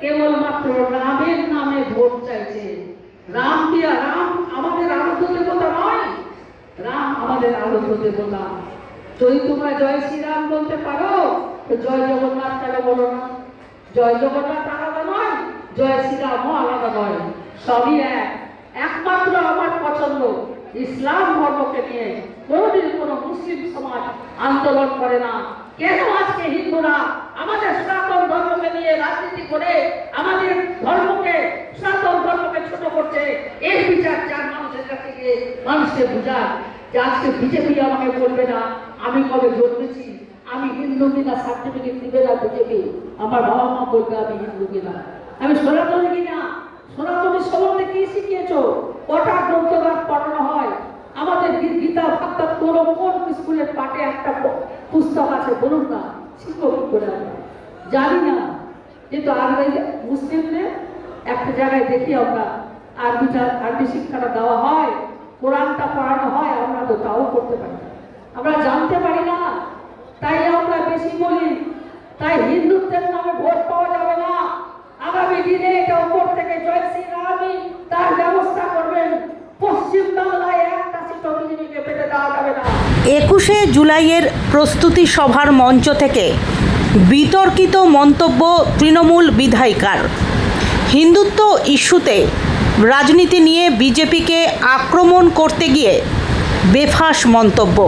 কেবলমাত্র রামের নামে ভোট চাইছে। রাম দিয়া রাম? আমাদের আরাধ্য দেবতা নয়। রাম আমাদের আরাধ্য দেবতা। যদি তোমরা জয় শ্রীরাম বলতে পারো, তো জয় জগন্নাথ কেন বলো না? জয় জগন্নাথ আলাদা নয়, জয় শ্রীরামও আলাদা নয়। সবই এক। একমাত্র আমার পছন্দ ইসলাম ধর্মকে নিয়ে। কোনোদিন কোনো মুসলিম সমাজ আন্দোলন করে না। কেন আজকে হিন্দুরা আমাদের সনাতন নিয়ে রাজনীতি করে আমাদের ধর্মকে, সনাতন ধর্মকে ছোট করছে এই বিচার চার মানুষের কাছে গিয়ে মানুষকে বুঝান যে আজকে বিজেপি আমাকে বলবে না, আমি কবে জন্মেছি আমি হিন্দু কিনা সার্টিফিকেট দিবে না বিজেপি? আমার বাবা মা বলবে আমি হিন্দু কিনা। আমি সনাতনী কিনা? সনাতনী সম্বন্ধে কি শিখিয়েছো? কটা গ্রন্থগান পড়ানো হয়? আমাদের গীতা ভাগবত কোন কোন স্কুলের পাঠে একটা পুস্তক আছে, বলুন না, শিক্ষক কি করে জানি না। কিন্তু আরবি মুসলিমদের একটা জায়গায় দেখি আমরা আরবিটা আরবি শিক্ষাটা দেওয়া হয়, কোরআনটা পড়ানো হয়, আমরা তো তাও করতে পারি আমরা জানতে পারি না, তাই আমরা বেশি বলি, তাই হিন্দুত্বের নামে ভোট পাওয়া যাবে না। আগামী দিনে এটা উপর থেকে জয় তার ব্যবস্থা করবেন। পশ্চিম বাংলায় একটা সিট বিজেপিকে পেতে দেওয়া যাবে না। একুশে জুলাইয়ের প্রস্তুতি সভার মঞ্চ থেকে বিতর্কিত মন্তব্য তৃণমূল বিধায়িকার। হিন্দুত্ব ইস্যুতে রাজনীতি নিয়ে বিজেপিকে আক্রমণ করতে গিয়ে বেফাস মন্তব্য।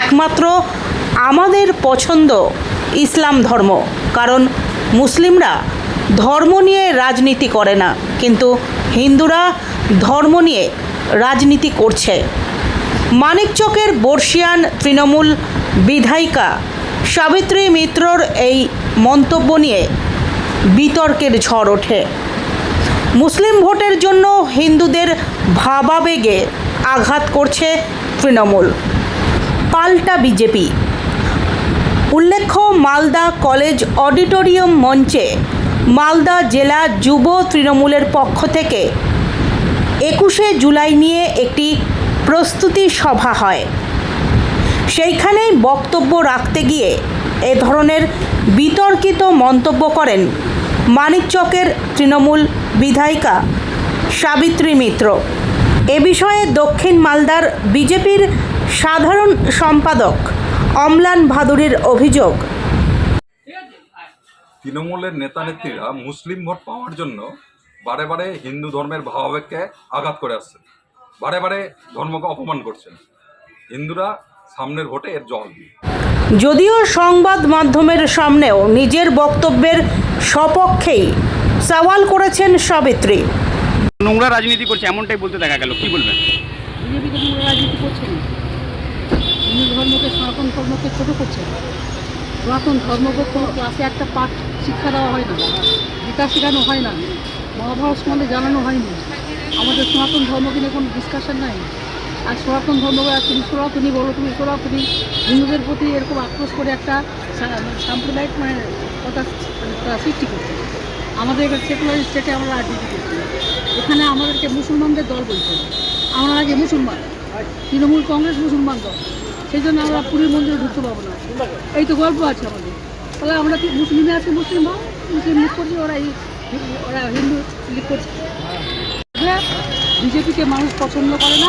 একমাত্র আমাদের পছন্দ ইসলাম ধর্ম, কারণ মুসলিমরা ধর্ম নিয়ে রাজনীতি করে না, কিন্তু হিন্দুরা ধর্ম নিয়ে রাজনীতি করছে। মানিকচকের বর্ষিয়ান তৃণমূল বিধায়িকা সাবিত্রী মিত্রর এই মন্তব্য নিয়ে বিতর্কের ঝড় ওঠে। মুসলিম ভোটের জন্য হিন্দুদের ভাবাবেগে আঘাত করছে তৃণমূল। পাল্টা বিজেপি। উল্লেখ্য, মালদা কলেজ অডিটোরিয়াম মঞ্চে মালদা জেলা যুব তৃণমূলের পক্ষ থেকে একুশে জুলাই নিয়ে একটি প্রস্তুতি সভা হয়। সেইখানেই বক্তব্য রাখতে গিয়ে এ ধরনের বিতর্কিত মন্তব্য করেন মানিকচকের তৃণমূল বিধায়িকা সাবিত্রী মিত্র। এ বিষয়ে দক্ষিণ মালদার বিজেপির সাধারণ সম্পাদক অম্লান ভাদুরীর অভিযোগ। তৃণমূলের নেতা নেত্রীরা মুসলিম ভোট পাওয়ার জন্য বারে বারে হিন্দু ধর্মের ভাবাবেগকে আঘাত করে আসছেন। বারে বারে ধর্মকে অপমান করছেন। হিন্দুরা সামনের ভোটে এর জল দিবে যদিও সংবাদ মাধ্যমের সামনেও নিজের বক্তব্যের সপক্ষেই সওয়াল করেছেন সাবিত্রী। নোংরা রাজনীতি করছে এমনটাই বলতে দেখা গেল। কি বলবেন? বিজেপি তো কোনো রাজনীতি করছে না। হিন্দু ধর্মকে সনাতন ধর্মকে ছোট করছে সনাতন ধর্মকে কোনো ক্লাসে একটা পাঠ শিক্ষা দেওয়া হয় না। গীতা শেখানো হয় না। মহাভারত সম্বন্ধে জানানো হয়নি। আমাদের সনাতন ধর্মকে নিয়ে কোনো ডিসকাশন নাই। আর সনাতন ধর্মকে তুমি সনাতনী বলো, তুমি সনাতনী হিন্দুদের প্রতি এরকম আক্রোশ করে একটা সাম্প্রদায়িক মানে কথা সৃষ্টি করছে। আমাদের সেকুলার স্টেটে আমরা রাজনীতি করছি। এখানে আমাদেরকে মুসলমানদের দল বলছে। আমরা আগে মুসলমান। তৃণমূল কংগ্রেস মুসলমান দল। সেই জন্য আমরা পুরীর মন্দিরে ঢুকতে পাবো না। এই তো গল্প আছে আমাদের। তাহলে আমরা মুসলিমে আছি মুসলিম? মুসলিম লিগ করছি, ওরা ওরা হিন্দু লিগ করছে। বিজেপিকে মানুষ পছন্দ করে না।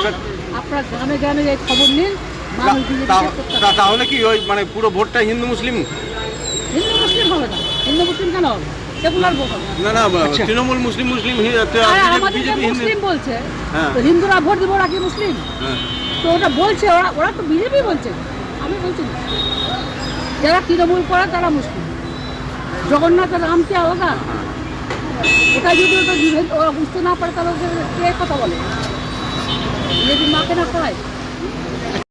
আপনার গ্রামে গ্রামে এই খবর নিন মানুষ বিজেপি তাহলে কি ওই মানে পুরো ভোটটা হিন্দু মুসলিম? হিন্দু মুসলিম হবে না। হিন্দু মুসলিম কেন হবে? না না তৃণমূল মুসলিম মুসলিম মুসলিম বলছে হ্যাঁ। তো হিন্দুরা ভোট দেবো ওরা কি মুসলিম? হ্যাঁ। তো ওটা বলছে ওরা ওরা তো বিজেপি বলছে। আমি বলছি না। যারা তৃণমূল করে তারা মুসলিম। জগন্নাথ আর রামকে আলাদা। এটা যদি ওটা বুঝতে না পারে তাহলে কে কথা বলে? যদি মাকে না করায়